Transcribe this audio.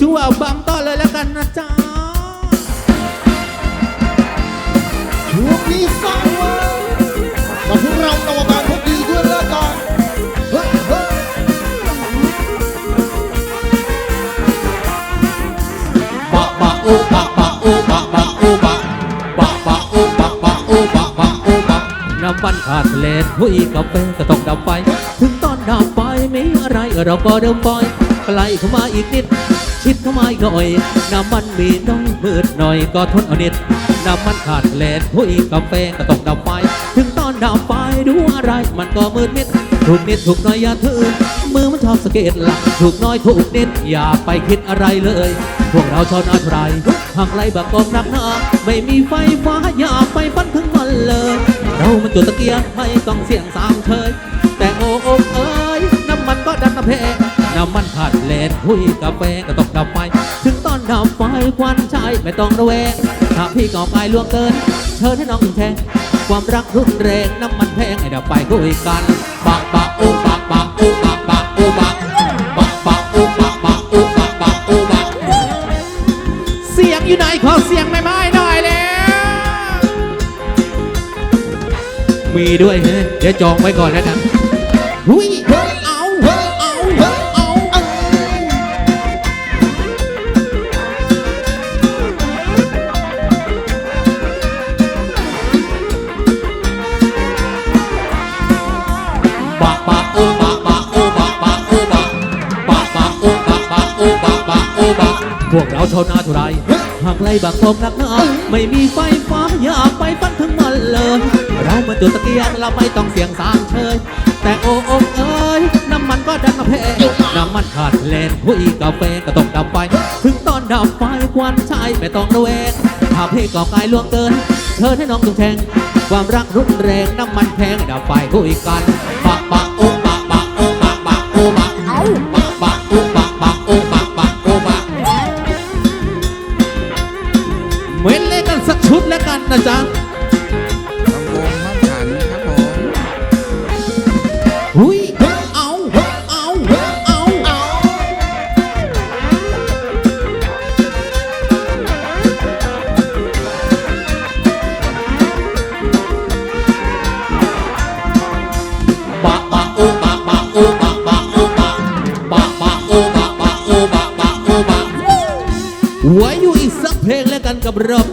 ชูเอาบัมต่อเลยแล้วกันนะจ๊ะช่วงนี้สร้างว่ากับพวกเรานวบาลพวกดีด้วยละกันเฮ้ยเฮ้ยบะบะโอบะบะโอบะบะโอบะบะบะโอบะบะโอบะบะโอบะน้ำมันขาดเลนหุยกาแฟก็ต้องดับไฟถึงตอนดับไฟไม่อะไรเราก็เดิมปล่อยใกล้เข้ามาอีกนิด ชิดเข้ามาอีกหน่อย น้ำมันมีน้อยมืดหน่อยก็ทนเอานิด น้ำมันขาดเลนหุยกาแฟก็ต้องดับไฟ ถึงตอนดับไฟดูอะไรมันก็มืดมิด ถูกนิดถูกน้อยอย่าถือมือมันชอบสะเก็ดหลักถูกน้อยถูกนิดอย่าไปคิดอะไรเลย พวกเราชอนอะไรหากไรบักกองนักหนาไม่มีไฟฟ้าอย่าไปฟันถึงมันเลย เรามันจุดตะเกียงไม่ต้องเสี่ยงสามเชยแต่โอ้โอ้เอ้ยน้ำมันก็ดันมาเพ มันขาดเลนคุยกาแฟก็ต้องดับไฟ ถึงตอนดับไฟควันชายไม่ต้องระแวงถ้าพี่ก่อกายล่วงเกิน เชิญให้น้องแทง ความรักรุนแรงน้ำมันแพงให้ดับไฟคุยกันปะปะโอบะปะโอบะปะโอบะปะปะโอบะปะโอบะปะโอบะเสียงอยู่ไหนขอเสียงไม่ไม้หน่อยแล้วมีด้วยเฮ้ยเดี๋ยวจองไว้ก่อนแล้วกันหุย พวกเราชาวนาทุไรหากไล่บักพงนักหนาไม่มีไฟฟ้าอย่าไปฟันถึงมันเลย เรามาจุดตะเกียงเราไม่ต้องเสียงสามเชยแต่โอ้โอ้เอ้ยน้ำมันก็ดันมาเพน้ำมันขาดเลนคุยกาแฟก็ต้องดับไฟถึงตอนดับไฟควันชายไม่ต้องระแวงถ้าเพก่อกายล่วงเกินเชิญให้น้องจงแทงความรักรุนแรงน้ำมันแพงดับไฟคุยกันปะปะ เหมือนเล่นกันสักชุดแล้วกันนะจ๊ะลำวงมั่งขันครับผมหุยเอาเอาเอาเอาปะปะโอบะปะโอบะปะโอบะปะปะโอบะปะโอบะปะโอบะไว้อยู่อีกสัก เพลงและกันกับรอบ